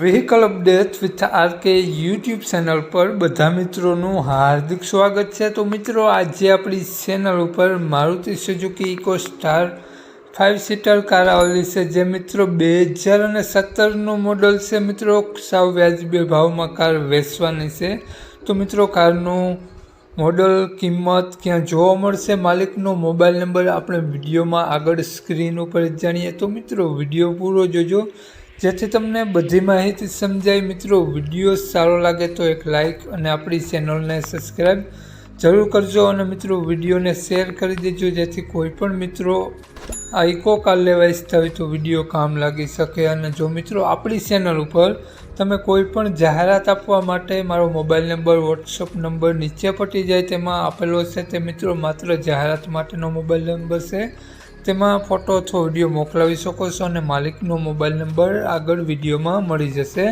Vehicle update with RK YouTube channel પર બધા મિત્રોનું હાર્દિક સ્વાગત છે. તો મિત્રો, આજે આપણી ચેનલ ઉપર Maruti Suzuki Eeco Star five seater car આવેલી છે. જે મિત્રો બે હજાર અને સત્તરનું મોડલ છે. મિત્રો, સાવ વ્યાજબી ભાવમાં કાર વેચવાની છે. તો મિત્રો કારનું મોડલ કિંમત ક્યાં જોવા મળશે? માલિકનો મોબાઈલ નંબર આપણે વિડીયોમાં આગળ સ્ક્રીન ઉપર જાણીએ. તો મિત્રો, વીડિયો પૂરો જોજો. જેથી તમને બધી માહિતી સમજાય. મિત્રો, વીડિયો સારો લાગે તો એક લાઇક અને આપણી ચેનલને સબસ્ક્રાઈબ જરૂર કરજો અને મિત્રો, વિડીયોને શેર કરી દેજો જેથી કોઈ પણ મિત્રો આ ઇકો કાર લેવા ઈચ્છતા તો વીડિયો કામ લાગી શકે. અને જો મિત્રો, આપણી ચેનલ ઉપર તમે કોઈ પણ જાહેરાત આપવા માટે મારો મોબાઈલ નંબર વોટ્સઅપ નંબર નીચે પટી જાય, તેમાં આપેલો છે તે મિત્રો માત્ર જાહેરાત માટેનો મોબાઈલ નંબર છે. તેમાં ફોટો અથવા વીડિયો મોકલાવી શકો છો અને માલિકનો મોબાઈલ નંબર આગળ વિડીયોમાં મળી જશે.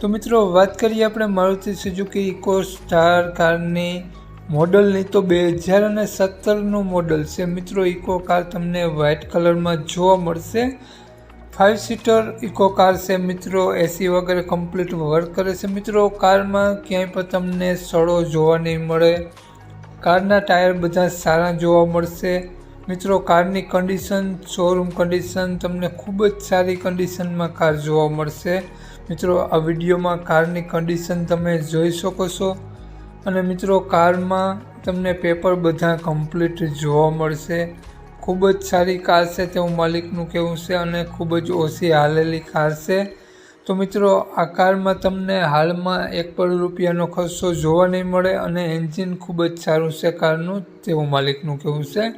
તો મિત્રો, વાત કરીએ આપણે મારુતિ સુઝુકી ઇકો સ્ટાર કારની મોડલની. તો બે હજાર અને સત્તરનું મોડલ છે. મિત્રો, ઇકો કાર તમને વ્હાઇટ કલરમાં જોવા મળશે. ફાઇવ સીટર ઇકો કાર છે મિત્રો. એસી વગેરે કમ્પ્લીટ વર્ક કરે છે. મિત્રો, કારમાં ક્યાંય પણ તમને સડો જોવા નહીં મળે. કારના ટાયર બધા સારા જોવા મળશે. મિત્રો, કારની કન્ડિશન શોરૂમ કન્ડિશન તમને ખૂબ જ સારી કન્ડિશનમાં કાર જોવા મળશે. મિત્રો, આ વિડીયોમાં કારની કન્ડિશન તમે જોઈ શકો છો. અને મિત્રો, કારમાં તમને પેપર બધા કમ્પ્લીટ જોવા મળશે. ખૂબ જ સારી કાર છે તેવું માલિકનું કહેવું છે અને ખૂબ જ ઓછી હાલેલી કાર છે. તો મિત્રો, આ કારમાં તમને હાલમાં એક પણ રૂપિયાનો ખર્ચો જોવા નહીં મળે અને એન્જિન ખૂબ જ સારું છે કારનું તેવું માલિકનું કહેવું છે.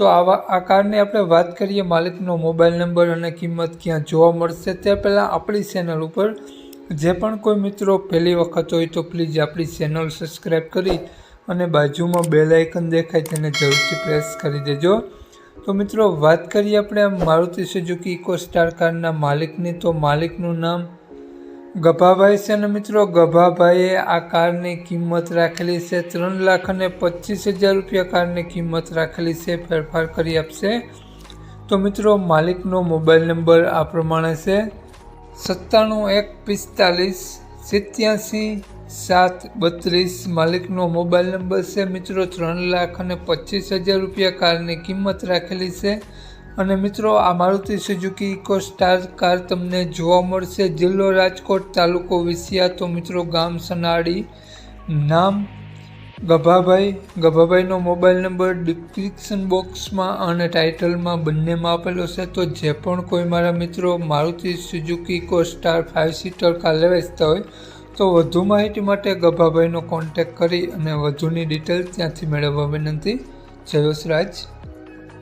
તો આવા આ કારની આપણે વાત કરીએ માલિકનો મોબાઈલ નંબર અને કિંમત ક્યાં જોવા મળશે તે પહેલાં આપણી ચેનલ ઉપર જે પણ કોઈ મિત્રો પહેલી વખત હોય તો પ્લીઝ આપણી ચેનલ સબસ્ક્રાઈબ કરી અને બાજુમાં બેલ આઇકન દેખાય તેને જરૂરથી પ્રેસ કરી દેજો. તો મિત્રો વાત કરીએ આપણે મારુતિ સુઝુકી ઇકો સ્ટાર કારના માલિકની. તો માલિકનું નામ ગભાભાઈ છે ને મિત્રો, ગભાભાઈએ આ કારની કિંમત રાખેલી છે ત્રણ લાખ અને પચીસ હજાર રૂપિયા કારની કિંમત રાખેલી છે, ફેરફાર કરી આપશે. તો મિત્રો, માલિકનો મોબાઈલ નંબર આ પ્રમાણે છે, સત્તાણું એક પિસ્તાલીસ સિત્યાસી સાત બત્રીસ. માલિકનો મોબાઈલ નંબર છે મિત્રો, ત્રણ લાખ અને પચીસ હજાર રૂપિયા કારની કિંમત રાખેલી છે. અને મિત્રો, આ Maruti Suzuki Eeco Star car તમને જોવા મળશે. જિલ્લો રાજકોટ તાલુકો વિસિયા. તો મિત્રો, ગામ સનાડી, નામ ગભાભાઈ. ગભાભાઈનો મોબાઈલ નંબર ડિસ્ક્રિપ્શન બોક્સમાં અને ટાઇટલમાં બંનેમાં આપેલો છે. તો જે પણ કોઈ મારા મિત્રો Maruti Suzuki Eeco Star five seater car લેવા હોય, તો વધુ માહિતી માટે ગભાભાઈનો કોન્ટેક કરી અને વધુની ડિટેલ ત્યાંથી મેળવવા વિનંતી. જયોશ રાજ